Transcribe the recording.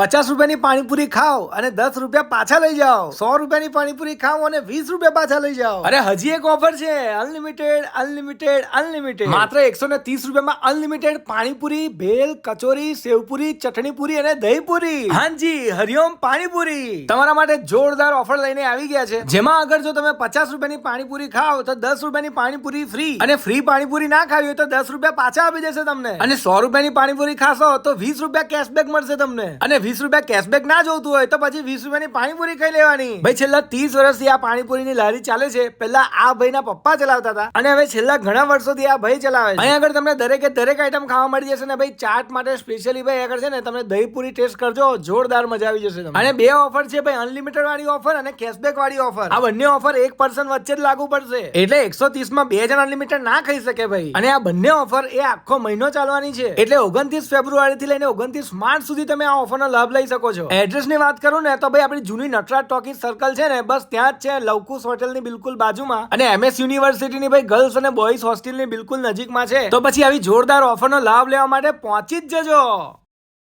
પચાસ રૂપિયાની પાણીપુરી ખાઓ અને દસ રૂપિયા પાછા લઈ જાઓ. સો રૂપિયાની પાણીપુરી ખાઓ અને વીસ રૂપિયા પાછા લઈ જાઓ. અરે હજી એક ઓફર છે. અનલિમિટેડ અનલિમિટેડ અનલિમિટેડ માત્ર એકસો ને ત્રીસ રૂપિયામાં અનલિમિટેડ પાણીપુરી ભેલ કચોરી સેવપુરી ચટણીપુરી અને દહીંપુરી. હાજી હરિઓમ પાણીપુરી. તમારા માટે જોરદાર ઓફર લઈને આવી ગયા છે. જેમાં અગર જો તમે પચાસ રૂપિયાની પાણીપુરી ખાઓ તો દસ રૂપિયાની પાણીપુરી ફ્રી અને ફ્રી પાણીપુરી ના ખાવી હોય તો દસ રૂપિયા પાછા આપી દેશે તમને. અને સો રૂપિયાની પાણીપુરી ખાશો તો વીસ રૂપિયા કેશબેક મળશે તમને. અને વીસ રૂપિયા કેશબેક ના જોતું હોય તો પછી વીસ રૂપિયાની પાણીપુરી ખાઈ લેવાની. ભાઈ છેલ્લા ત્રીસ વર્ષથી આ પાણીપુરીની લારી ચાલે છે. પહેલા આ ભાઈના પપ્પા ચલાવતા હતા અને હવે છેલ્લા ઘણા વર્ષોથી આ ભાઈ ચલાવે છે. અહીંયા આગળ તમને દરેકે દરેક આઈટમ ખાવા મળી જશે ને ભાઈ ચાટ માટે સ્પેશિયલી ભાઈ આગળ છે ને તમે દહીંપુરી ટેસ્ટ કરજો. જોરદાર મજા આવી જશે તમને. અને બે ઓફર છે ભાઈ અનલિમિટેડ વાળી ઓફર અને કેશબેક વાળી ઓફર આ બંને ઓફર એક પર્સન વચ્ચે જ લાગુ પડશે. એટલે એકસો ત્રીસમાં બે જણ અનલિમિટેડ ના ખાઈ શકે ભાઈ. અને આ બંને ઓફર એ આખો મહિનો ચાલવાની છે. એટલે ઓગણત્રીસ ફેબ્રુઆરી થી લઈને ઓગણત્રીસ માર્ચ સુધી તમે આ ઓફરનો લાભ લઈ શકો છો. એડ્રેસની વાત કરું ને, તો ભાઈ આપણી જૂની નટરાજ ટોકીઝ સર્કલ છે ને, બસ ત્યાં જ છે, લવકુશ હોટેલની બિલકુલ બાજુમાં. અને એમએસ યુનિવર્સિટી ની ભાઈ ગર્લ્સ અને બોયઝ હોસ્ટેલની બિલકુલ નજીકમાં છે. તો પછી આવી જોરદાર ઓફરનો લાભ લેવા માટે પહોંચી જ જજો.